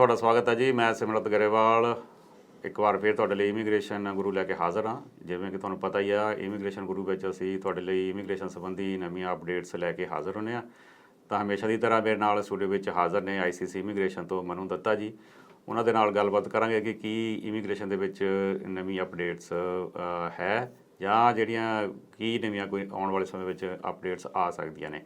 ਤੁਹਾਡਾ ਸਵਾਗਤ ਹੈ ਜੀ। ਮੈਂ ਸਿਮਰਤ ਗਰੇਵਾਲ। ਇੱਕ ਵਾਰ ਫਿਰ ਤੁਹਾਡੇ ਲਈ ਇਮੀਗ੍ਰੇਸ਼ਨ ਗੁਰੂ ਲੈ ਕੇ ਹਾਜ਼ਰ ਹਾਂ। ਜਿਵੇਂ ਕਿ ਤੁਹਾਨੂੰ ਪਤਾ ਹੀ ਆ, ਇਮੀਗ੍ਰੇਸ਼ਨ ਗੁਰੂ ਵਿੱਚ ਅਸੀਂ ਤੁਹਾਡੇ ਲਈ ਇਮੀਗ੍ਰੇਸ਼ਨ ਸੰਬੰਧੀ ਨਵੀਆਂ ਅਪਡੇਟਸ ਲੈ ਕੇ ਹਾਜ਼ਰ ਹੁੰਦੇ ਆ ਤਾਂ ਹਮੇਸ਼ਾ ਦੀ ਤਰ੍ਹਾਂ ਮੇਰੇ ਨਾਲ ਸਟੂਡੀਓ ਵਿੱਚ ਹਾਜ਼ਰ ਨੇ ਆਈਸੀਸੀ ਇਮੀਗ੍ਰੇਸ਼ਨ ਤੋਂ ਮਨੂ ਦੱਤਾ ਜੀ। ਉਹਨਾਂ ਦੇ ਨਾਲ ਗੱਲਬਾਤ ਕਰਾਂਗੇ ਕਿ ਕੀ ਇਮੀਗ੍ਰੇਸ਼ਨ ਦੇ ਵਿੱਚ ਨਵੀਂ ਅਪਡੇਟਸ ਹੈ ਜਾਂ ਜਿਹੜੀਆਂ ਕੀ ਨਵੀਆਂ ਕੋਈ ਆਉਣ ਵਾਲੇ ਸਮੇਂ ਵਿੱਚ ਅਪਡੇਟਸ ਆ ਸਕਦੀਆਂ ਨੇ।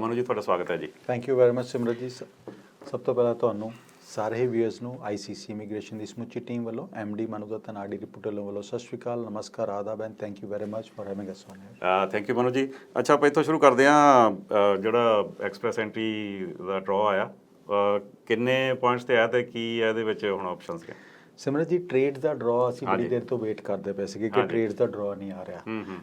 ਮਨੂ ਜੀ, ਤੁਹਾਡਾ ਸਵਾਗਤ ਹੈ ਜੀ। Thank you very much Simrat ji. ਸਭ ਤੋਂ ਪਹਿਲਾਂ ਤੁਹਾਨੂੰ ਸਾਰੇ ਵੀਅਰਸ ਨੂੰ ਆਈਸੀਸੀ ਇਮੀਗ੍ਰੇਸ਼ਨ ਦੀ ਸਮੁੱਚੀ ਟੀਮ ਵੱਲੋਂ ਐਮਡੀ ਮਨੁਦਤਨ ਆਰਡੀ ਰਿਪੋਰਟਰ ਵੱਲੋਂ ਸਤਿ ਸ਼੍ਰੀ ਅਕਾਲ ਨਮਸਕਾਰ ਆਦਾਬ and thank you very much for having us on thank you Manu ji ਅੱਛਾ ਆਪਾਂ ਇੱਥੋਂ ਸ਼ੁਰੂ ਕਰਦੇ ਹਾਂ ਜਿਹੜਾ ਐਕਸਪ੍ਰੈਸ ਐਂਟਰੀ ਦਾ ਡਰਾ ਆਇਆ ਕਿੰਨੇ ਪੁਆਇੰਟਸ ਤੇ ਆਇਆ ਤੇ ਕੀ ਇਹਦੇ ਵਿੱਚ ਹੁਣ ਆਪਸ਼ਨਸ ਨੇ? ਸਿਮਰਤ ਜੀ ਟ੍ਰੇਡ ਦਾ ਡਰਾ ਅਸੀਂ ਬੜੀ। ਦੇਰ ਤੋਂ ਵੇਟ ਕਰਦੇ ਪਏ ਸੀਗੇ ਕਿ। ਟ੍ਰੇਡ ਦਾ ਡਰਾ ਨਹੀਂ ਆ ਰਿਹਾ।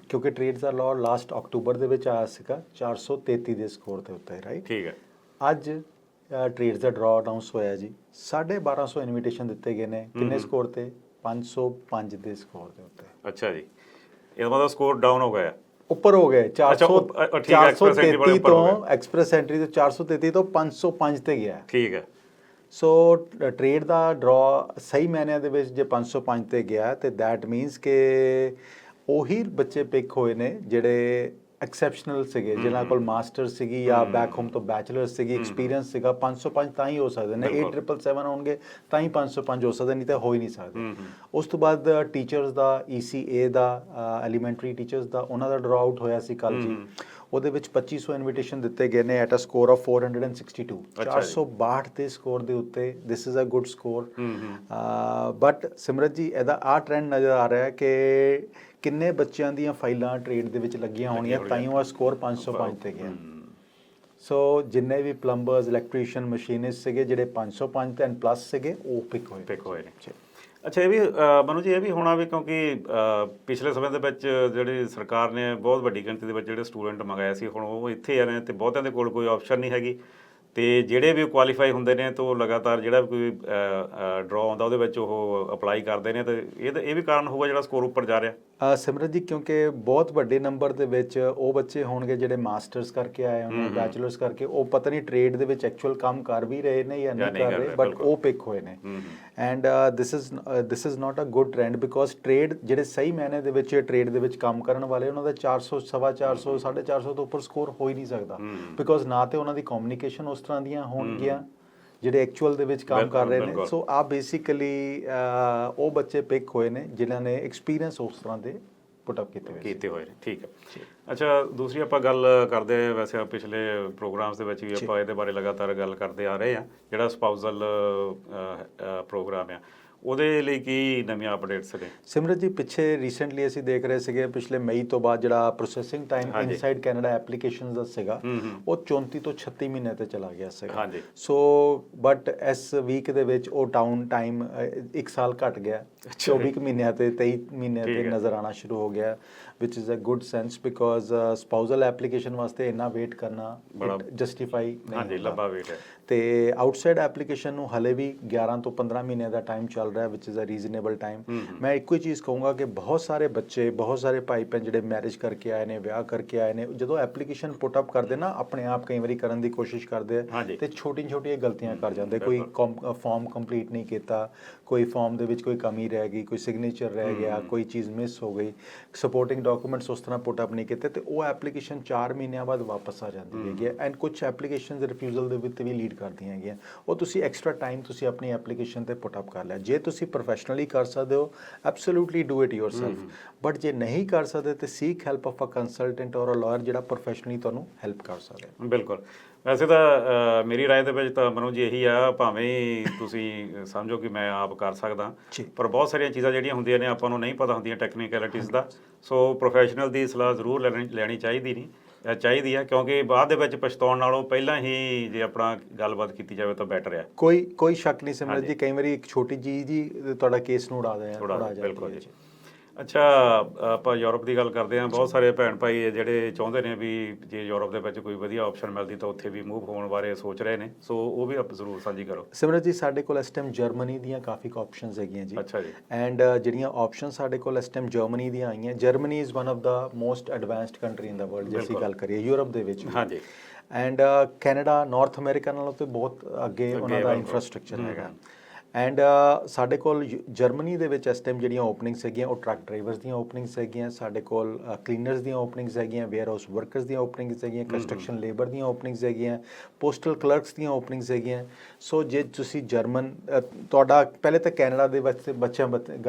ਕਿਉਂਕਿ ਟ੍ਰੇਡ ਦਾ ਲਾਅ ਲਾਸਟ ਅਕਤੂਬਰ ਦੇ ਵਿੱਚ ਆਇਆ ਸੀਗਾ 433 ਦੇ ਸਕੋਰ ਦੇ ਉੱਤੇ ਰਾਈਟ ਠੀਕ ਹੈ। ਅੱਜ ਟ੍ਰੇਡ ਦਾ ਡਰਾ ਅਨਾਉਂਸ ਹੋਇਆ ਜੀ। 1250 ਇਨਵੀਟੇਸ਼ਨ ਦਿੱਤੇ ਗਏ ਨੇ। ਕਿੰਨੇ ਸਕੋਰ ਤੇ? 505 ਦੇ ਸਕੋਰ ਦੇ ਉੱਤੇ। ਅੱਛਾ ਜੀ। ਇਹਦਾ ਮਤਲਬ ਸਕੋਰ ਡਾਊਨ ਹੋ ਗਿਆ। ਉੱਪਰ ਹੋ ਗਏ। 400 ਉੱਪ- ਅ- ਠੀਕ ਹੈ, express entry ਵਾਲੇ 433 ਉੱਪਰ ਹੋ ਤੋਂ ਐਕਸਪ੍ਰੈਸ ਐਂਟਰੀ ਤੋਂ 433 ਤੋਂ 505 ਤੇ ਗਿਆ। ਠੀਕ ਹੈ। ਸੋ ਟ੍ਰੇਡ ਦਾ ਡਰਾ ਸਹੀ ਮਾਇਨਿਆਂ ਦੇ ਵਿੱਚ ਜੇ 505 ਤੇ ਗਿਆ ਤੇ ਥੈਟ ਮੀਨਸ ਕਿ ਉਹੀ ਬੱਚੇ ਪਿਕ ਹੋਏ ਨੇ ਜਿਹੜੇ ਐਕਸੈਪਸ਼ਨਲ ਸੀਗੇ ਜਿਨ੍ਹਾਂ ਕੋਲ ਮਾਸਟਰ ਸੀਗੀ ਜਾਂ ਬੈਕ ਹੋਮ ਤੋਂ ਬੈਚਲਰ ਸੀਗੀ ਐਕਸਪੀਰੀਅੰਸ ਸੀਗਾ 505 ਤਾਂ ਹੀ ਹੋ ਸਕਦੇ ਨੇ ਬਿਲਕੁਲ। 8777 ਹੋਣਗੇ ਤਾਂ ਹੀ 505 ਹੋ ਸਕਦੇ ਨਹੀਂ ਤਾਂ ਹੋ ਹੀ ਨਹੀਂ ਸਕਦੇ। ਉਸ ਤੋਂ ਬਾਅਦ ਟੀਚਰਸ ਦਾ ECA ਦਾ ਐਲੀਮੈਂਟਰੀ ਟੀਚਰਸ ਦਾ ਉਹਨਾਂ ਦਾ ਡਰਾ ਆਊਟ ਹੋਇਆ ਸੀ ਕੱਲ ਜੀ। ਉਹਦੇ ਵਿੱਚ 2500 ਇਨਵੀਟੇਸ਼ਨ ਦਿੱਤੇ ਗਏ ਨੇ ਐਟ ਅ ਸਕੋਰ ਆਫ 462 ਅੱਛਾ ਜੀ। 462 ਦੇ ਸਕੋਰ ਦੇ ਉੱਤੇ this is a good score but Simrat ji ਇਹਦਾ ਆ ਟ੍ਰੈਂਡ ਨਜ਼ਰ ਆ ਰਿਹਾ ਹੈ ਕਿ ਕਿੰਨੇ ਬੱਚਿਆਂ ਦੀਆਂ ਫਾਈਲਾਂ ਟ੍ਰੇਡ ਦੇ ਵਿੱਚ ਲੱਗੀਆਂ ਹੋਣੀਆਂ ਤਾਂ ਹੀ ਉਹ ਸਕੋਰ 505 ਤੇ ਗਿਆ। ਸੋ ਜਿੰਨੇ ਵੀ ਪਲੰਬਰਸ ਇਲੈਕਟ੍ਰੀਸ਼ੀਅਨ ਮਸ਼ੀਨਿਸਟ ਸੀਗੇ ਜਿਹੜੇ 505 ਤੇ ਪਲੱਸ ਸੀਗੇ ਉਹ ਪਿਕ ਹੋਏ। ਪਿਕ ਹੋਏ ਨੇ। ਅੱਛਾ ਇਹ ਵੀ ਅ, ਮਨੂ ਜੀ ਇਹ ਵੀ ਹੋਣਾ ਵੀ ਕਿਉਂਕਿ ਅ, ਪਿਛਲੇ ਸਮੇਂ ਦੇ ਵਿੱਚ ਜਿਹੜੀ ਸਰਕਾਰ ਨੇ ਬਹੁਤ ਵੱਡੀ ਗਿਣਤੀ ਦੇ ਵਿੱਚ ਜਿਹੜੇ ਸਟੂਡੈਂਟ ਮੰਗਾਏ ਸੀ ਹੁਣ ਉਹ ਇੱਥੇ ਆ ਰਹੇ ਤੇ ਬਹੁਤਿਆਂ ਦੇ ਕੋਲ ਕੋਈ ਆਪਸ਼ਨ ਨਹੀਂ ਹੈਗੀ। ਤੇ ਜਿਹੜੇ ਵੀ ਕੁਆਲੀਫਾਈ ਹੁੰਦੇ ਨੇ ਤਾਂ ਉਹ ਲਗਾਤਾਰ ਜਿਹੜਾ ਵੀ ਕੋਈ ਡਰਾ ਆਉਂਦਾ ਉਹਦੇ ਵਿੱਚ ਉਹ ਅਪਲਾਈ ਕਰਦੇ ਨੇ ਤੇ ਇਹ ਇਹ ਵੀ ਕਾਰਨ ਹੋਊਗਾ ਜਿਹੜਾ ਸਕੋਰ ਉੱਪਰ ਜਾ ਰਿਹਾ। ਸਿਮਰਤ ਜੀ ਕਿਉਂਕਿ ਬਹੁਤ ਵੱਡੇ ਨੰਬਰ ਦੇ ਵਿੱਚ ਉਹ ਬੱਚੇ ਹੋਣਗੇ ਜਿਹੜੇ ਮਾਸਟਰਸ ਕਰਕੇ ਆਏ ਹੋਣ ਬੈਚਲਰਸ ਕਰਕੇ। ਉਹ ਪਤਾ ਨਹੀਂ ਟ੍ਰੇਡ ਦੇ ਵਿੱਚ ਐਕਚੁਅਲ ਕੰਮ ਕਰ ਵੀ ਰਹੇ ਨੇ ਜਾਂ ਨਹੀਂ ਕਰ ਰਹੇ ਬਟ। ਉਹ ਪਿਕ ਹੋਏ ਨੇ। And this is this is not a good trend because trade ਜਿਹੜੇ ਸਹੀ ਮਾਇਨੇ ਦੇ ਵਿੱਚ ਟ੍ਰੇਡ ਦੇ ਵਿੱਚ ਕੰਮ ਕਰਨ ਵਾਲੇ ਉਹਨਾਂ ਦਾ 400 ਸਵਾ 400 450 ਤੋਂ ਉੱਪਰ ਸਕੋਰ ਹੋ ਹੀ ਨਹੀਂ ਸਕਦਾ। ਬਿਕੋਜ਼ ਨਾ ਤੇ ਉਹਨਾਂ ਦੀ ਕਮਿਊਨੀਕੇਸ਼ਨ ਉਸ ਤਰ੍ਹਾਂ ਦੀਆਂ ਹੋਣਗੀਆਂ। ਜਿਹੜੇ ਐਕਚੁਅਲ ਦੇ ਵਿੱਚ ਕੰਮ ਕਰ ਰਹੇ ਨੇ। ਸੋ ਆ ਬੇਸਿਕਲੀ ਉਹ ਬੱਚੇ ਪਿਕ ਹੋਏ ਨੇ ਜਿਨ੍ਹਾਂ ਨੇ ਐਕਸਪੀਰੀਅੰਸ ਉਸ ਤਰ੍ਹਾਂ ਦੇ ਪੁੱਟ ਅਪ ਕੀਤੇ ਹੋਏ ਕੀਤੇ ਹੋਏ ਨੇ ਠੀਕ ਹੈ। ਅੱਛਾ ਦੂਸਰੀ ਆਪਾਂ ਗੱਲ ਕਰਦੇ ਵੈਸੇ ਆ ਪਿਛਲੇ ਪ੍ਰੋਗਰਾਮਸ ਦੇ ਵਿੱਚ ਵੀ ਆਪਾਂ ਇਹਦੇ ਬਾਰੇ ਲਗਾਤਾਰ ਗੱਲ ਕਰਦੇ ਆ ਰਹੇ ਆ ਜਿਹੜਾ ਸਪਾਊਸਲ ਪ੍ਰੋਗਰਾਮ ਆ। ਉਹਦੇ ਲਈ ਕੀ ਨਵੀਆਂ ਅਪਡੇਟਸ ਨੇ? ਸਿਮਰਤ ਜੀ ਪਿੱਛੇ ਰੀਸੈਂਟਲੀ ਅਸੀਂ ਦੇਖ ਰਹੇ ਸੀਗੇ ਪਿਛਲੇ ਮਈ ਤੋਂ ਬਾਅਦ ਜਿਹੜਾ processing time. Inside Canada applications ਦਾ ਸੀਗਾ ਉਹ 34 ਤੋਂ 36 ਮਹੀਨੇ ਤੇ ਚਲਾ ਗਿਆ ਸੀਗਾ। ਹਾਂਜੀ। ਸੋ ਬਟ ਇਸ ਵੀਕ ਦੇ ਵਿੱਚ ਉਹ ਡਾਊਨ ਟਾਈਮ 1 ਸਾਲ ਘਟ ਗਿਆ। 24 ਕੁ ਮਹੀਨਿਆਂ ਤੇ 23 ਮਹੀਨਿਆਂ ਤੇ। ਨਜ਼ਰ ਆਣਾ ਸ਼ੁਰੂ ਹੋ ਗਿਆ which is a good sense because spousal application ਵਾਸਤੇ ਇੰਨਾ ਵੇਟ ਕਰਨਾ ਜਸਟੀਫਾਈ ਨਹੀਂ ਹਾਂਜੀ। ਲੰਬਾ ਵੇਟ ਹੈ। ਤੇ ਆਊਟਸਾਈਡ ਐਪਲੀਕੇਸ਼ਨ ਨੂੰ ਹਲੇ ਵੀ 11 ਤੋਂ 15 ਮਹੀਨੇ ਦਾ ਟਾਈਮ ਚੱਲ ਰਿਹਾ which is a reasonable time. ਮੈਂ ਇੱਕੋ ਹੀ ਚੀਜ਼ ਕਹੂੰਗਾ ਕਿ ਬਹੁਤ ਸਾਰੇ ਬੱਚੇ ਬਹੁਤ ਸਾਰੇ ਭਾਈ ਭੈਣ ਜਿਹੜੇ ਮੈਰਿਜ ਕਰਕੇ ਆਏ ਨੇ ਵਿਆਹ ਕਰਕੇ ਆਏ ਨੇ ਜਦੋਂ ਐਪਲੀਕੇਸ਼ਨ ਪੁੱਟ ਅਪ ਕਰਦੇ ਨਾ ਆਪਣੇ ਆਪ ਕਈ ਵਾਰੀ ਕਰਨ ਦੀ ਕੋਸ਼ਿਸ਼ ਕਰਦੇ ਆ। ਤੇ ਛੋਟੀਆਂ ਛੋਟੀਆਂ ਗਲਤੀਆਂ ਕਰ ਜਾਂਦੇ। ਕੋਈ ਫਾਰਮ ਕੰਪਲੀਟ ਨਹੀਂ ਕੀਤਾ ਕੋਈ ਫਾਰਮ ਦੇ ਵਿੱਚ ਕੋਈ ਕਮੀ ਰਹਿ ਗਈ ਕੋਈ ਸਿਗਨੇਚਰ ਰਹਿ ਗਿਆ ਕੋਈ ਚੀਜ਼ ਮਿਸ ਹੋ ਗਈ ਸਪੋਰਟਿੰਗ ਡਾਕੂਮੈਂਟਸ ਉਸ ਤਰ੍ਹਾਂ ਪੁੱਟ ਅਪ ਨਹੀਂ ਕੀਤੇ ਤੇ ਉਹ ਐਪਲੀਕੇਸ਼ਨ 4 ਮਹੀਨਿਆਂ ਬਾਅਦ ਵਾਪਸ ਆ ਜਾਂਦੀ ਹੈਗੀ ਐਂਡ ਕੁਝ ਐਪਲੀਕੇਸ਼ਨਸ ਰਿਫਿਊਜ਼ਲ ਦੇ ਵਿੱਚ ਵੀ ਲੀਡ ਕਰਦੀਆਂ ਹੈਗੀਆਂ ਉਹ ਤੁਸੀਂ ਐਕਸਟਰਾ ਟਾਈਮ ਤੁਸੀਂ ਆਪਣੀ ਐਪਲੀਕੇਸ਼ਨ ਤੇ ਪੁੱਟ ਅਪ ਕਰ ਲਿਆ ਜੇ ਤੁਸੀਂ ਪ੍ਰੋਫੈਸ਼ਨਲੀ ਕਰ ਸਕਦੇ ਹੋ absolutely do it yourself but ਜੇ ਨਹੀਂ ਕਰ ਸਕਦੇ ਤੇ seek help of a consultant or a lawyer ਜਿਹੜਾ ਪ੍ਰੋਫੈਸ਼ਨਲੀ ਤੁਹਾਨੂੰ ਹੈਲਪ ਕਰ ਸਕਦੇ ਹੈ ਬਿਲਕੁਲ ਵੈਸੇ ਤਾਂ ਅ, ਮੇਰੀ رائے ਦੇ ਵਿੱਚ ਤਾਂ ਮਨੋਜ ਜੀ ਇਹੀ ਆ ਭਾਵੇਂ ਹੀ ਤੁਸੀਂ ਸਮਝੋ ਕਿ ਮੈਂ ਆਪ ਕਰ ਸਕਦਾ ਜੀ। ਪਰ ਬਹੁਤ ਸਾਰੀਆਂ ਚੀਜ਼ਾਂ ਜਿਹੜੀਆਂ ਹੁੰਦੀਆਂ ਨੇ ਆਪਾਂ ਨੂੰ ਨਹੀਂ ਪਤਾ ਹੁੰਦੀਆਂ ਟੈਕਨੀਕੈਲਿਟੀਜ਼ ਦਾ ਸੋ ਪ੍ਰੋਫੈਸ਼ਨਲ ਦੀ ਸਲਾਹ ਜ਼ਰੂਰ ਲੈਣੀ ਲੈਣੀ ਚਾਹੀਦੀ ਨਹੀਂ ਅ, ਚਾਹੀਦੀ ਆ ਕਿਉਂਕਿ ਬਾਅਦ ਦੇ ਵਿੱਚ ਪਛਤਾਉਣ ਨਾਲੋਂ ਪਹਿਲਾਂ ਹੀ ਜੇ ਆਪਣਾ ਗੱਲਬਾਤ ਕੀਤੀ ਜਾਵੇ ਤਾਂ ਬੈਟਰ ਆ। ਕੋਈ ਕੋਈ ਸ਼ੱਕ ਨਹੀਂ ਸਿਮਰਤ। ਜੀ ਕਈ ਵਾਰੀ ਇੱਕ ਛੋਟੀ ਚੀਜ਼ ਜੀ ਤੁਹਾਡਾ ਕੇਸ ਨੂੰ ਉਡਾ ਦੇ ਥੋੜਾ ਬਿਲਕੁਲ ਜੀ। ਅੱਛਾ ਆਪਾਂ ਯੂਰਪ ਦੀ ਗੱਲ ਕਰਦੇ ਹਾਂ। ਬਹੁਤ ਸਾਰੇ ਭੈਣ ਭਾਈ ਜਿਹੜੇ ਚਾਹੁੰਦੇ ਨੇ ਵੀ ਜੇ ਯੂਰਪ ਦੇ ਵਿੱਚ ਕੋਈ ਵਧੀਆ ਆਪਸ਼ਨ ਮਿਲਦੀ ਤਾਂ ਉੱਥੇ ਵੀ ਮੂਵ ਹੋਣ ਬਾਰੇ ਸੋਚ ਰਹੇ ਨੇ। ਸੋ ਉਹ ਵੀ ਆਪ ਜ਼ਰੂਰ ਸਾਂਝੀ ਕਰੋ। ਸਿਮਰਤ ਜੀ ਸਾਡੇ ਕੋਲ ਇਸ ਟਾਈਮ ਜਰਮਨੀ ਦੀਆਂ ਕਾਫੀ ਆਪਸ਼ਨਸ ਹੈਗੀਆਂ ਜੀ। ਅੱਛਾ ਜੀ। ਐਂਡ ਜਿਹੜੀਆਂ ਆਪਸ਼ਨਸ ਸਾਡੇ ਕੋਲ ਇਸ ਟਾਈਮ ਜਰਮਨੀ ਦੀਆਂ ਆਈਆਂ। Germany is one of the most advanced country in the world ਜੇ ਅਸੀਂ। ਗੱਲ ਕਰੀਏ ਯੂਰਪ ਦੇ ਵਿੱਚ ਵੀ। ਹਾਂਜੀ। ਐਂਡ ਕੈਨੇਡਾ ਨਾਰਥ ਅਮਰੀਕਾ ਨਾਲੋਂ ਤੇ ਬਹੁਤ ਅੱਗੇ ਉਹਨਾਂ ਦਾ। ਇਨਫਰਾਸਟ੍ਰਕਚਰ ਹੈਗਾ। ਐਂਡ ਸਾਡੇ ਕੋਲ ਜਰਮਨੀ ਦੇ ਵਿੱਚ ਇਸ ਟਾਈਮ ਜਿਹੜੀਆਂ ਓਪਨਿੰਗਸ ਹੈਗੀਆਂ ਉਹ ਟਰੱਕ ਡਰਾਈਵਰਸ ਦੀਆਂ ਓਪਨਿੰਗਸ ਹੈਗੀਆਂ ਸਾਡੇ ਕੋਲ ਕਲੀਨਰਸ ਦੀਆਂ ਓਪਨਿੰਗਸ ਹੈਗੀਆਂ ਵੇਅਰ ਹਾਊਸ ਵਰਕਰਸ ਦੀਆਂ ਓਪਨਿੰਗਸ ਹੈਗੀਆਂ ਕੰਸਟਰਕਸ਼ਨ ਲੇਬਰ ਦੀਆਂ ਓਪਨਿੰਗਸ ਹੈਗੀਆਂ ਪੋਸਟਲ ਕਲਰਕਸ ਦੀਆਂ ਓਪਨਿੰਗਸ ਹੈਗੀਆਂ। ਸੋ ਜੇ ਤੁਸੀਂ ਜਰਮਨ ਤੁਹਾਡਾ ਪਹਿਲੇ ਤਾਂ ਕੈਨੇਡਾ ਦੇ ਵਿੱਚ ਬੱਚਿਆਂ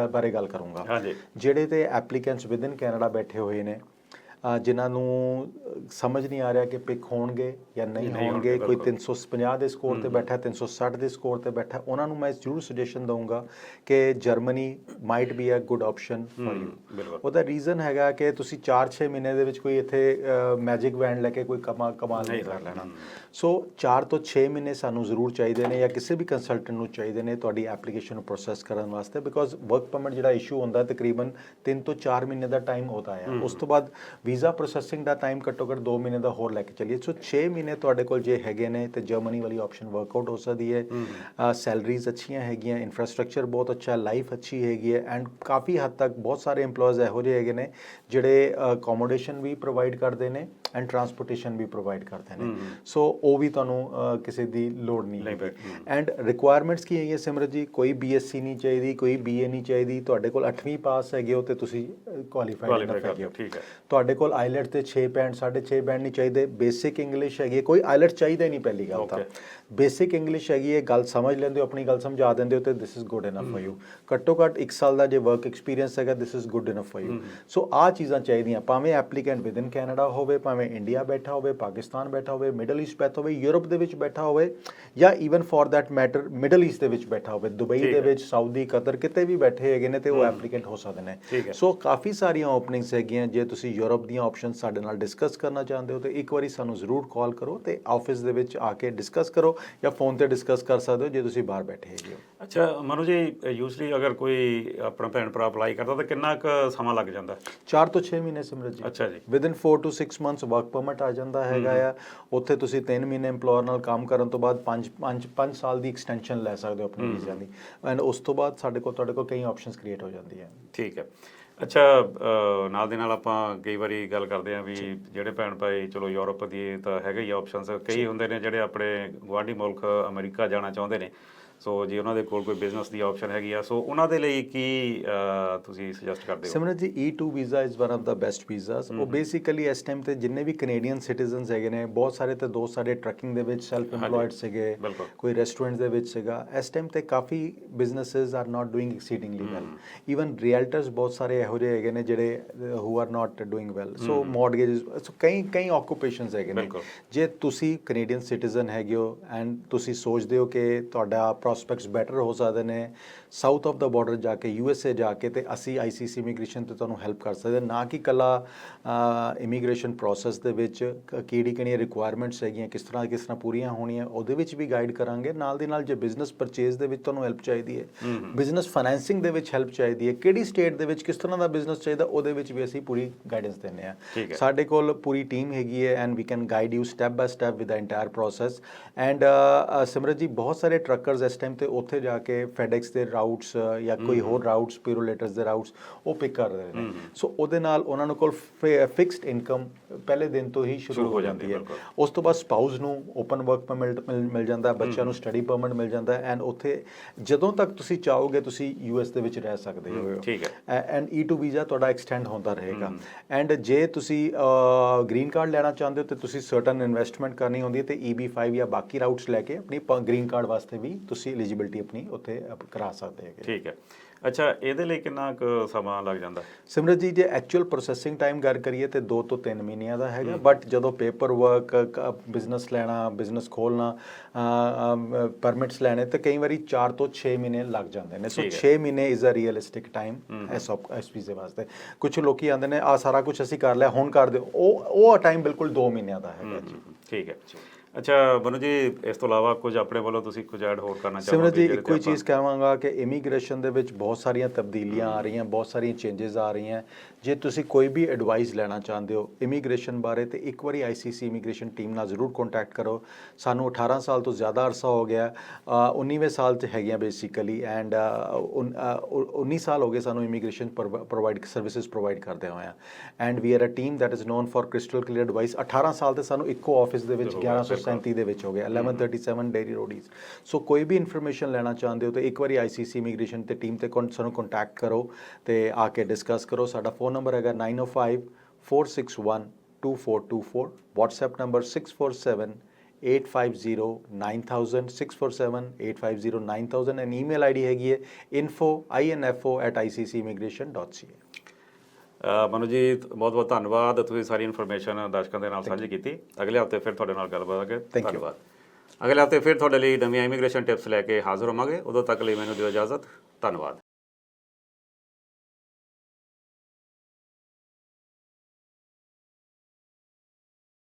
ਬਾਰੇ ਗੱਲ ਕਰੂੰਗਾ। ਹਾਂਜੀ। ਜਿਹੜੇ ਤੇ ਐਪਲੀਕੈਂਟਸ ਵਿਦਨ ਕੈਨੇਡਾ ਬੈਠੇ ਹੋਏ ਨੇ ਜਿਨ੍ਹਾਂ ਨੂੰ ਸਮਝ ਨਹੀਂ ਆ ਰਿਹਾ ਕਿ ਪਿਕ ਹੋਣਗੇ ਜਾਂ ਨਹੀਂ ਹੋਣਗੇ ਕੋਈ ਬਿਲਕੁਲ। 350 ਦੇ ਸਕੋਰ ਤੇ ਬੈਠਾ 360 ਦੇ ਸਕੋਰ ਤੇ ਬੈਠਾ ਉਹਨਾਂ ਨੂੰ ਮੈਂ ਜ਼ਰੂਰ ਸੁਜੈਸ਼ਨ ਦਊਂਗਾ ਕਿ Germany might be a good option for you ਉਹਦਾ ਰੀਜ਼ਨ ਹੈਗਾ ਕਿ ਤੁਸੀਂ 4-6 ਮਹੀਨੇ ਦੇ ਵਿੱਚ ਕੋਈ ਇੱਥੇ ਮੈਜਿਕ ਬੈਂਡ ਲੈ ਕੇ ਕੋਈ ਕਮਾ ਕਮਾਲ ਨਹੀਂ ਕਰ ਲੈਣਾ। ਸੋ 4 ਤੋਂ 6 ਮਹੀਨੇ ਸਾਨੂੰ ਜ਼ਰੂਰ ਚਾਹੀਦੇ ਨੇ ਜਾਂ ਕਿਸੇ ਵੀ ਕੰਸਲਟੈਂਟ ਨੂੰ ਚਾਹੀਦੇ ਨੇ ਤੁਹਾਡੀ ਐਪਲੀਕੇਸ਼ਨ ਨੂੰ ਪ੍ਰੋਸੈਸ ਕਰਨ ਵਾਸਤੇ ਬਿਕੋਜ਼ ਵਰਕ ਪਰਮਿਟ ਜਿਹੜਾ ਇਸ਼ੂ ਹੁੰਦਾ ਤਕਰੀਬਨ 3 ਤੋਂ 4 ਮਹੀਨੇ ਦਾ ਟਾਈਮ ਹੁੰਦਾ ਹੈ। ਉਸ ਤੋਂ ਬਾਅਦ ਵੀਜ਼ਾ ਪ੍ਰੋਸੈਸਿੰਗ ਦਾ ਟਾਈਮ ਘੱਟੋ ਘੱਟ 2 ਮਹੀਨੇ ਦਾ ਹੋਰ ਲੈ ਕੇ ਚੱਲੀਏ। ਸੋ 6 ਮਹੀਨੇ ਤੁਹਾਡੇ ਕੋਲ ਜੇ ਹੈਗੇ ਨੇ ਤੇ ਜਰਮਨੀ ਵਾਲੀ ਆਪਸ਼ਨ ਵਰਕਆਊਟ ਹੋ ਸਕਦੀ ਹੈ। ਸੈਲਰੀਜ਼ ਅੱਛੀਆਂ ਹੈਗੀਆਂ ਇਨਫਰਾਸਟ੍ਰਕਚਰ ਬਹੁਤ ਅੱਛਾ ਲਾਈਫ ਅੱਛੀ ਹੈਗੀ ਹੈ ਐਂਡ ਕਾਫੀ ਹੱਦ ਤੱਕ ਬਹੁਤ ਸਾਰੇ EMPLOYEES ਇਹੋ ਜਿਹੇ ਹੈਗੇ ਨੇ ਜਿਹੜੇ ਅਕੋਮੋਡੇਸ਼ਨ ਵੀ ਪ੍ਰੋਵਾਈਡ ਕਰਦੇ ਨੇ। ਐਂਡ ਟਰਾਂਸਪੋਰਟੇਸ਼ਨ ਵੀ ਪ੍ਰੋਵਾਈਡ ਕਰਦੇ ਨੇ। ਸੋ ਉਹ ਵੀ ਤੁਹਾਨੂੰ ਕਿਸੇ ਦੀ ਲੋੜ ਨਹੀਂ ਪੈ- ਐਂਡ ਰਿਕੁਆਇਰਮੈਂਟਸ ਕੀ ਹੈਗੀਆਂ ਸਿਮਰਤ ਜੀ? ਕੋਈ ਬੀਐਸਸੀ ਨਹੀਂ ਚਾਹੀਦੀ ਕੋਈ ਬੀਏ ਨਹੀਂ ਚਾਹੀਦੀ। ਤੁਹਾਡੇ ਕੋਲ 8ਵੀਂ ਪਾਸ ਹੈਗੇ ਹੋ ਤੇ ਤੁਸੀਂ ਕੁਆਲੀਫਾਈਡ ਕੁਆਲੀਫਾਈ ਹੈਗੇ ਹੋ। ਹੋ ਠੀਕ ਹੈ। ਤੁਹਾਡੇ ਕੋਲ ਆਈਲੈਟ ਤੇ 6 ਬੈਂਡ 6.5 ਬੈਂਡ ਨਹੀਂ ਚਾਹੀਦੇ। ਬੇਸਿਕ ਇੰਗਲਿਸ਼ ਹੈਗੀ ਹੈ, ਕੋਈ ਆਈਲੈਟ ਚਾਹੀਦਾ ਹੀ ਨਹੀਂ ਪਹਿਲੀ ਗੱਲ ਤਾਂ. ਬੇਸਿਕ ਇੰਗਲਿਸ਼ ਹੈਗੀ ਹੈ। ਗੱਲ ਸਮਝ ਲੈਂਦੇ ਹੋ ਆਪਣੀ ਗੱਲ ਸਮਝਾ ਦਿੰਦੇ ਹੋ ਤੇ this is good enough for you ਘੱਟੋ ਘੱਟ 1 ਸਾਲ ਦਾ ਜੇ ਵਰਕ ਐਕਸਪੀਰੀਅੰਸ ਹੈਗਾ this is good enough for you so ਆਹ ਚੀਜ਼ਾਂ ਚਾਹੀਦੀਆਂ। ਭਾਵੇਂ ਐਪਲੀਕੈਂਟ ਵਿਦਨ ਕੈਨੇਡਾ ਹੋਵੇ ਭਾਵੇਂ ਭਾਵੇਂ ਇੰਡੀਆ ਬੈਠਾ ਹੋਵੇ ਪਾਕਿਸਤਾਨ ਬੈਠਾ ਹੋਵੇ ਮਿਡਲ ਈਸਟ ਬੈਠਾ ਹੋਵੇ ਯੂਰਪ ਦੇ ਵਿੱਚ ਬੈਠਾ ਹੋਵੇ ਜਾਂ even for that matter Middle East ਦੇ ਵਿੱਚ ਬੈਠਾ ਹੋਵੇ ਦੁਬਈ ਦੇ ਵਿੱਚ ਸਾਊਦੀ ਕਤਰ ਕਿਤੇ ਵੀ ਬੈਠੇ ਹੈਗੇ ਨੇ ਤੇ ਉਹ ਐਪਲੀਕੈਂਟ ਹੋ ਸਕਦੇ ਨੇ। ਸੋ ਕਾਫੀ ਸਾਰੀਆਂ ਓਪਨਿੰਗਸ ਹੈਗੀਆਂ ਜੇ ਤੁਸੀਂ ਯੂਰਪ ਦੀਆਂ ਆਪਸ਼ਨਸ ਸਾਡੇ ਨਾਲ ਡਿਸਕਸ ਕਰਨਾ ਚਾਹੁੰਦੇ ਹੋ ਤੇ ਇੱਕ ਵਾਰੀ ਸਾਨੂੰ ਜ਼ਰੂਰ ਕਾਲ ਕਰੋ ਤੇ ਆਫਿਸ ਦੇ ਵਿੱਚ ਆ ਕੇ ਡਿਸਕਸ ਕਰੋ ਜਾਂ ਫੋਨ ਤੇ ਡਿਸਕਸ ਕਰ ਸਕਦੇ ਹੋ ਜੇ ਤੁਸੀਂ ਬਾਹਰ ਬੈਠੇ ਹੈਗੇ ਹੋ। ਅੱਛਾ ਮਨੂ ਜੀ ਯੂਸਲੀ ਅਗਰ ਕੋਈ ਆਪਣਾ ਭੈਣ ਭਰਾ ਅਪਲਾਈ ਕਰਦਾ ਤਾਂ ਕਿੰਨਾ ਕੁ ਸਮਾਂ ਲੱਗ ਜਾਂਦਾ? 4 ਤੋਂ 6 ਮਹੀਨੇ ਸਿਮਰਤ ਜੀ। ਅੱਛਾ ਜੀ। With 4 to 6 months work permit ਆ ਜਾਂਦਾ ਹੈਗਾ ਆ। ਉੱਥੇ ਤੁਸੀਂ 3 ਮਹੀਨੇ EMPLOYER ਨਾਲ ਕੰਮ ਕਰਨ ਤੋਂ ਬਾਅਦ 5 5 5 ਸਾਲ ਦੀ ਐਕਸਟੈਂਸ਼ਨ ਲੈ ਸਕਦੇ ਹੋ ਆਪਣੀ ਵੀਜ਼ਾ ਦੀ। ਐਂਡ ਉਸ ਤੋਂ ਬਾਅਦ ਸਾਡੇ ਕੋਲ ਤੁਹਾਡੇ ਕੋਲ ਕਈ ਆਪਸ਼ਨਸ ਕ੍ਰੀਏਟ ਹੋ ਜਾਂਦੀਆਂ ਠੀਕ ਹੈ। ਅੱਛਾ ਨਾਲ ਦੇ ਨਾਲ ਆਪਾਂ ਕਈ ਵਾਰੀ ਗੱਲ ਕਰਦੇ ਆਂ ਵੀ ਜਿਹੜੇ ਭੈਣ ਭਾਈ ਚਲੋ ਯੂਰਪ ਦੀ ਤਾਂ ਹੈਗੇ ਹੀ ਆਪਸ਼ਨਸ ਕਈ ਹੁੰਦੇ ਨੇ ਜਿਹੜੇ ਆਪਣੇ ਗੁਆਂਢੀ ਮੁਲਕ ਅਮਰੀਕਾ ਜਾਣਾ ਚਾਹੁੰਦੇ ਨੇ। ਸੋ ਜੇ ਉਹਨਾਂ ਦੇ ਕੋਲ ਕੋਈ ਬਿਜ਼ਨਸ ਦੀ ਆਪਸ਼ਨ ਹੈਗੀ ਆ ਸੋ ਉਹਨਾਂ ਦੇ ਲਈ ਕੀ ਤੁਸੀਂ ਸੁਜੈਸਟ ਕਰਦੇ ਹੋ? Simrat ji E2 visa is one of the best visas ਉਹ ਬੇਸਿਕਲੀ ਇਸ ਟਾਈਮ ਤੇ ਜਿੰਨੇ ਵੀ ਕੈਨੇਡੀਅਨ ਸਿਟੀਜ਼ਨਸ ਹੈਗੇ ਨੇ ਬਹੁਤ ਸਾਰੇ ਤੇ ਦੋਸਤ ਸਾਡੇ ਟਰੱਕਿੰਗ ਦੇ ਵਿੱਚ ਸੈਲਫ EMPLOYED ਸੀਗੇ। ਕੋਈ ਰੈਸਟੋਰੈਂਟਸ ਦੇ ਵਿੱਚ ਸੀਗਾ। ਇਸ ਟਾਈਮ ਤੇ ਕਾਫੀ businesses are not doing exceedingly well even realtors ਬਹੁਤ ਸਾਰੇ ਇਹੋ ਜਿਹੇ ਹੈਗੇ ਨੇ ਜਿਹੜੇ who are not doing well so mortgages so ਕਈ ਕਈ ਆਕੂਪੇਸ਼ਨਸ ਹੈਗੇ ਨੇ। ਜੇ ਤੁਸੀਂ ਕੈਨੇਡੀਅਨ ਸਿਟੀਜ਼ਨ ਹੈਗੇ ਹੋ ਐਂਡ ਤੁਸੀਂ ਸੋਚਦੇ ਹੋ ਕਿ ਤੁਹਾਡਾ ਪ੍ਰੋਸਪੈਕਟਸ ਬੈਟਰ ਹੋ ਸਕਦੇ ਨੇ ਸਾਊਥ ਆਫ ਦਾ ਬਾਰਡਰ ਜਾ ਕੇ ਯੂਐਸਏ ਜਾ ਕੇ ਤੇ ਅਸੀਂ ਆਈਸੀਸੀ ਇਮੀਗ੍ਰੇਸ਼ਨ ਤੇ ਤੁਹਾਨੂੰ ਹੈਲਪ ਕਰ ਸਕਦੇ। ਨਾ ਕਿ ਕੱਲਾ ਇਮੀਗ੍ਰੇਸ਼ਨ ਪ੍ਰੋਸੈਸ ਦੇ ਵਿੱਚ ਕਿਹੜੀ ਕਿਹੜੀਆਂ ਰਿਕੁਆਇਰਮੈਂਟਸ ਹੈਗੀਆਂ ਕਿਸ ਤਰ੍ਹਾਂ ਕਿਸ ਤਰ੍ਹਾਂ ਪੂਰੀਆਂ ਹੋਣੀਆਂ ਉਹਦੇ ਵਿੱਚ ਵੀ ਗਾਈਡ ਕਰਾਂਗੇ ਨਾਲ ਦੀ ਨਾਲ ਜੇ ਬਿਜ਼ਨਸ ਪਰਚੇਜ਼ ਦੇ ਵਿੱਚ ਤੁਹਾਨੂੰ ਹੈਲਪ ਚਾਹੀਦੀ ਹੈ ਬਿਜ਼ਨਸ ਫਾਈਨੈਂਸਿੰਗ ਦੇ ਵਿੱਚ ਹੈਲਪ ਚਾਹੀਦੀ ਹੈ ਕਿਹੜੀ ਸਟੇਟ ਦੇ ਵਿੱਚ ਕਿਸ ਤਰ੍ਹਾਂ ਦਾ ਬਿਜ਼ਨਸ ਚਾਹੀਦਾ ਉਹਦੇ ਵਿੱਚ ਵੀ ਅਸੀਂ ਪੂਰੀ ਗਾਈਡੈਂਸ ਦਿੰਦੇ ਆ। ਸਾਡੇ ਕੋਲ ਪੂਰੀ ਟੀਮ ਹੈਗੀ ਹੈ and we can guide you step by step with the entire process and Simrat ji ਬਹੁਤ ਸਾਰੇ ਟਰੱਕਰਸ ਇਸ ਟਾਈਮ ਤੇ ਉੱਥੇ ਜਾ ਕੇ ਫੈਡੈਕਸ ਦੇ ਰਾਊਟਸ ਜਾਂ ਕੋਈ ਹੋਰ ਰਾਊਟਸ ਪਿਰੋਲੇਟਰਸ ਦੇ ਰਾਊਟਸ ਉਹ ਪਿਕ ਕਰ ਰਹੇ ਨੇ। ਸੋ ਉਹਦੇ ਨਾਲ ਉਹਨਾਂ ਨੂੰ ਕੋਲ ਫਿਕਸਡ ਇਨਕਮ ਪਹਿਲੇ ਦਿਨ ਤੋਂ ਹੀ ਸ਼ੁਰੂ ਹੋ ਜਾਂਦੀ ਹੈ। ਉਸ ਤੋਂ ਬਾਅਦ ਸਪਾਊਸ ਨੂੰ ਓਪਨ ਵਰਕ ਪਰਮਿਟ ਮਿਲ ਜਾਂਦਾ ਹੈ। ਬੱਚਿਆਂ ਨੂੰ ਸਟੱਡੀ ਪਰਮਿਟ ਮਿਲ ਜਾਂਦਾ ਹੈ ਐਂਡ ਉੱਥੇ ਜਦੋਂ ਤੱਕ ਤੁਸੀਂ ਚਾਹੋਗੇ ਤੁਸੀਂ ਯੂਐਸ ਦੇ ਵਿੱਚ ਰਹਿ ਸਕਦੇ ਹੋ ਠੀਕ ਹੈ। ਐਂਡ E2 ਵੀਜ਼ਾ ਤੁਹਾਡਾ ਐਕਸਟੈਂਡ ਹੁੰਦਾ ਰਹੇਗਾ। ਐਂਡ ਜੇ ਤੁਸੀਂ ਗ੍ਰੀਨ ਕਾਰਡ ਲੈਣਾ ਚਾਹੁੰਦੇ ਹੋ ਤੇ ਤੁਸੀਂ ਸਰਟਨ ਇਨਵੈਸਟਮੈਂਟ ਕਰਨੀ ਹੁੰਦੀ ਹੈ ਤੇ EB5 ਜਾਂ ਬਾਕੀ ਰਾਊਟਸ ਲੈ ਕੇ ਆਪਣੀ ਗ੍ਰੀਨ ਕਾਰਡ ਵਾਸਤੇ ਵੀ ਤੁਸੀਂ ਐਲੀਜੀਬਿਲਟੀ ਆਪਣੀ ਉੱਥੇ ਅਪ- ਕਰਾ ਸਕਦੇ ਹੈਗੇ। ਠੀਕ ਹੈ। ਅੱਛਾ ਇਹਦੇ ਲਈ ਕਿੰਨਾ ਕੁ ਸਮਾਂ ਲੱਗ ਜਾਂਦਾ? ਸਿਮਰਤ ਜੀ ਜੇ ਐਕਚੁਅਲ ਪ੍ਰੋਸੈਸਿੰਗ ਟਾਈਮ ਗੱਲ ਕਰੀਏ ਤੇ 2 ਤੋਂ 3 ਮਹੀਨਿਆਂ ਦਾ ਹੈਗਾ। ਬਟ ਜਦੋਂ ਪੇਪਰ ਵਰਕ ਬਿਜ਼ਨਸ ਲੈਣਾ ਬਿਜ਼ਨਸ ਖੋਲਣਾ ਪਰਮਿਟਸ ਲੈਣੇ ਤੇ ਕਈ ਵਾਰੀ 4 ਤੋਂ 6 ਮਹੀਨੇ ਲੱਗ ਜਾਂਦੇ ਨੇ। ਸੋ ਠੀਕ ਹੈ। 6 ਮਹੀਨੇ is a realistic time as of as ਵੀਜ਼ੇ ਵਾਸਤੇ। ਕੁਝ ਲੋਕੀ ਆਉਂਦੇ ਨੇ ਆ ਸਾਰਾ ਕੁਝ ਅਸੀਂ ਕਰ ਲਿਆ ਹੁਣ ਕਰ ਦਿਓ। ਉਹ ਉਹ ਟਾਈਮ ਬਿਲਕੁਲ 2 ਮਹੀਨਿਆਂ ਦਾ ਹੈਗਾ ਜੀ। ਠੀਕ ਹੈ। ਅੱਛਾ ਮਨੂ ਜੀ ਇਸ ਤੋਂ ਇਲਾਵਾ ਕੁਝ ਆਪਣੇ ਵੱਲੋਂ ਤੁਸੀਂ ਕੁਝ ਐਡ ਹੋਰ ਕਰਨਾ ਚਾਹੋਗੇ ਸਿਮਰਤ ਜੀ ਇੱਕੋ ਹੀ ਚੀਜ਼ ਕਹਾਂਗਾ ਕਿ ਇਮੀਗ੍ਰੇਸ਼ਨ ਦੇ ਵਿੱਚ ਬਹੁਤ ਸਾਰੀਆਂ ਤਬਦੀਲੀਆਂ ਆ ਰਹੀਆਂ ਬਹੁਤ ਸਾਰੀਆਂ ਚੇਂਜਸ ਆ ਰਹੀਆਂ। ਜੇ ਤੁਸੀਂ ਕੋਈ ਵੀ ਐਡਵਾਈਸ ਲੈਣਾ ਚਾਹੁੰਦੇ ਹੋ ਇਮੀਗ੍ਰੇਸ਼ਨ ਬਾਰੇ ਤੇ ਇੱਕ ਵਾਰੀ ਆਈਸੀਸੀ ਇਮੀਗ੍ਰੇਸ਼ਨ ਟੀਮ ਨਾਲ ਜ਼ਰੂਰ ਕੰਟੈਕਟ ਕਰੋ। ਸਾਨੂੰ 18 ਸਾਲ ਤੋਂ ਜ਼ਿਆਦਾ ਅਰਸਾ ਹੋ ਗਿਆ। ਅ, 19ਵੇਂ ਸਾਲ 'ਚ ਹੈਗੀਆਂ ਬੇਸਿਕਲੀ ਐਂਡ 19 ਸਾਲ ਹੋ ਗਏ ਸਾਨੂੰ ਇਮੀਗ੍ਰੇਸ਼ਨ ਪ੍ਰੋਵਾਈਡ ਸਰਵਿਸਿਜ਼ ਪ੍ਰੋਵਾਈਡ ਕਰਦੇ ਹੋਏ ਆ। And we are a team that is known for crystal clear advice 18 ਸਾਲ ਤੇ ਸਾਨੂੰ ਇੱਕੋ ਆਫਿਸ ਦੇ ਵਿੱਚ 1137 ਦੇ ਵਿੱਚ ਹੋ ਗਿਆ 1137 ਡੇਰੀ ਰੋਡ ਈਸਟ ਸੋ ਕੋਈ ਵੀ ਇਨਫੋਰਮੇਸ਼ਨ ਲੈਣਾ ਚਾਹੁੰਦੇ ਹੋ ਤਾਂ ਇੱਕ ਵਾਰੀ ਆਈਸੀਸੀ ਇਮੀਗ੍ਰੇਸ਼ਨ ਤੇ ਟੀਮ ਤੇ con- ਸਾਨੂੰ ਕੰਟੈਕਟ ਕਰੋ ਤੇ ਆ ਕੇ ਡਿਸਕਸ ਕਰੋ ਸਾਡਾ ਫੋਨ ਨੰਬਰ ਹੈਗਾ 905 461 2424 WhatsApp number 647 850 9000 647 850 9000 and email ID ਹੈਗੀ ਹੈ info info at iccimmigration.ca ਅ, ਮਨੂ ਜੀ ਬਹੁਤ ਬਹੁਤ ਧੰਨਵਾਦ ਤੁਸੀਂ ਸਾਰੀ ਇਨਫੋਰਮੇਸ਼ਨ ਦਰਸ਼ਕਾਂ ਦੇ ਨਾਲ ਸਾਂਝੀ ਕੀਤੀ। ਅਗਲੇ ਹਫ਼ਤੇ ਫਿਰ ਤੁਹਾਡੇ ਨਾਲ ਗੱਲਬਾਤ ਕਰਾਂਗੇ. ਧੰਨਵਾਦ। ਅਗਲੇ ਹਫ਼ਤੇ ਫਿਰ ਤੁਹਾਡੇ ਲਈ ਨਵੀਆਂ ਇਮੀਗ੍ਰੇਸ਼ਨ ਟਿਪਸ ਲੈ ਕੇ ਹਾਜ਼ਰ ਹੋਵਾਂਗੇ। ਉਦੋਂ ਤੱਕ ਲਈ ਮੈਨੂੰ ਦਿਓ ਇਜਾਜ਼ਤ। ਧੰਨਵਾਦ।